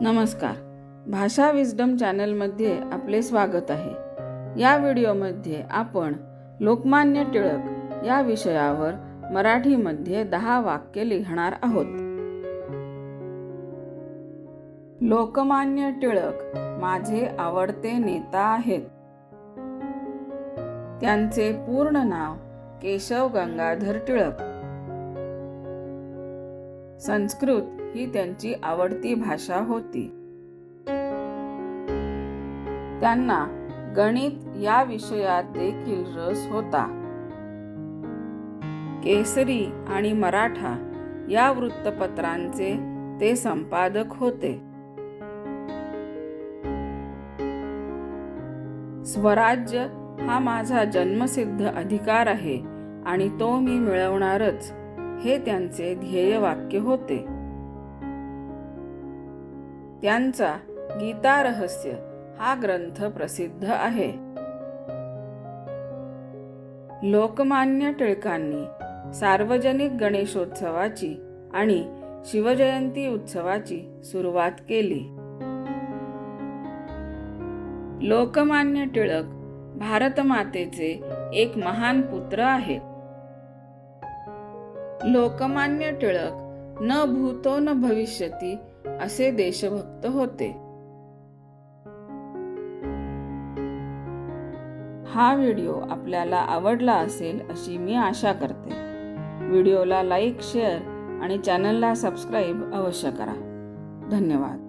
नमस्कार. भाषा विजडम चॅनलमध्ये आपले स्वागत आहे. या व्हिडिओमध्ये आपण लोकमान्य टिळक या विषयावर मराठीमध्ये दहा वाक्य लिहिणार आहोत. लोकमान्य टिळक माझे आवडते नेता आहेत. त्यांचे पूर्ण नाव केशव गंगाधर टिळक. संस्कृत ही त्यांची आवडती भाषा होती. त्यांना गणित या विषयात देखील रस होता. केसरी आणि मराठा या वृत्तपत्रांचे ते संपादक होते. स्वराज्य हा माझा जन्मसिद्ध अधिकार आहे आणि तो मी मिळवणारच. हे त्यांचे ध्येय वाक्य होते. त्यांचा गीता रहस्य हा ग्रंथ प्रसिद्ध आहे. लोकमान्य टिळकांनी सार्वजनिक गणेशोत्सवाची आणि शिवजयंती उत्सवाची सुरुवात केली. लोकमान्य टिळक भारतमातेचे एक महान पुत्र आहेत. लोकमान्य टिळक न भूतो न भविष्यती असे देशभक्त होते. हा व्हिडिओ आपल्याला आवडला असेल अशी मी आशा करते. व्हिडिओला लाईक शेअर आणि चॅनलला सबस्क्राईब अवश्य करा. धन्यवाद.